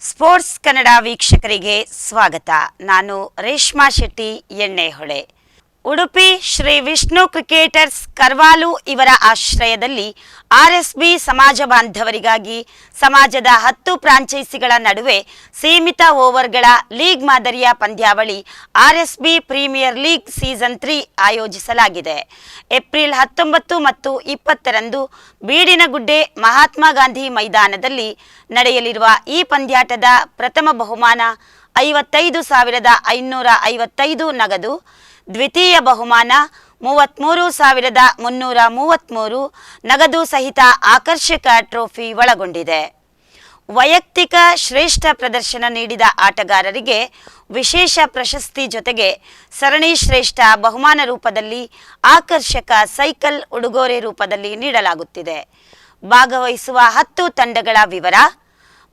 Sports Kannada ವೀಕ್ಷಕರಿಗೆ ಸ್ವಾಗತ. ನಾನು ರೇಷ್ಮಾ ಶೆಟ್ಟಿ ಎಣ್ಣೆಹೊಳೆ. ಉಡುಪಿ ಶ್ರೀ ವಿಷ್ಣು ಕ್ರಿಕೆಟರ್ಸ್ ಕರ್ವಾಲು ಇವರ ಆಶ್ರಯದಲ್ಲಿ ಆರ್ಎಸ್ಬಿ ಸಮಾಜ ಬಾಂಧವರಿಗಾಗಿ ಸಮಾಜದ ಹತ್ತು ಫ್ರಾಂಚೈಸಿಗಳ ನಡುವೆ ಸೀಮಿತ ಓವರ್ಗಳ ಲೀಗ್ ಮಾದರಿಯ ಪಂದ್ಯಾವಳಿ RSB premier league season three ಆಯೋಜಿಸಲಾಗಿದೆ. ಏಪ್ರಿಲ್ ಹತ್ತೊಂಬತ್ತು ಮತ್ತು ಇಪ್ಪತ್ತರಂದು ಬೀಡಿನಗುಡ್ಡೆ ಮಹಾತ್ಮ ಗಾಂಧಿ ಮೈದಾನದಲ್ಲಿ ನಡೆಯಲಿರುವ ಈ ಪಂದ್ಯಾಟದ ಪ್ರಥಮ ಬಹುಮಾನ ಐವತ್ತೈದು ಸಾವಿರದ ಐನೂರ ಐವತ್ತೈದು ನಗದು. ದ್ವಿತೀಯ ಬಹುಮಾನ ಮೂವತ್ತ್ಮೂರು ಸಾವಿರದ ಮುನ್ನೂರ ಮೂವತ್ತ್ಮೂರು ನಗದು ಸಹಿತ ಆಕರ್ಷಕ ಟ್ರೋಫಿ ಒಳಗೊಂಡಿದೆ. ವೈಯಕ್ತಿಕ ಶ್ರೇಷ್ಠ ಪ್ರದರ್ಶನ ನೀಡಿದ ಆಟಗಾರರಿಗೆ ವಿಶೇಷ ಪ್ರಶಸ್ತಿ ಜೊತೆಗೆ ಸರಣಿ ಶ್ರೇಷ್ಠ ಬಹುಮಾನ ರೂಪದಲ್ಲಿ ಆಕರ್ಷಕ ಸೈಕಲ್ ಉಡುಗೊರೆ ರೂಪದಲ್ಲಿ ನೀಡಲಾಗುತ್ತಿದೆ. ಭಾಗವಹಿಸುವ ಹತ್ತು ತಂಡಗಳ ವಿವರ,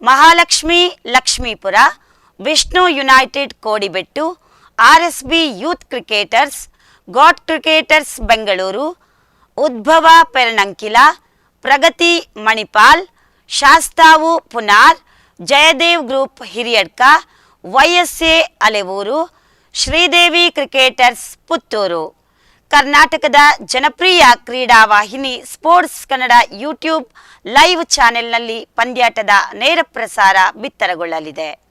Mahalakshmi Lakshmipura Vishnu united Kodibettu RSB youth cricketers god cricketers Bengaluru, Udbhava Perankila Pragati Manipal, Shastavu Punar, Jayadev group Hiriyadka YSA Alevoor, Sridevi cricketers Puttur. ಕರ್ನಾಟಕದ ಜನಪ್ರಿಯ ಕ್ರೀಡಾ ವಾಹಿನಿ ಸ್ಪೋರ್ಟ್ಸ್ ಕನ್ನಡ ಯೂಟ್ಯೂಬ್ ಲೈವ್ ಚಾನೆಲ್ನಲ್ಲಿ ಪಂದ್ಯಾಟದ ನೇರ ಪ್ರಸಾರ ಬಿತ್ತರಗೊಳ್ಳಲಿದೆ.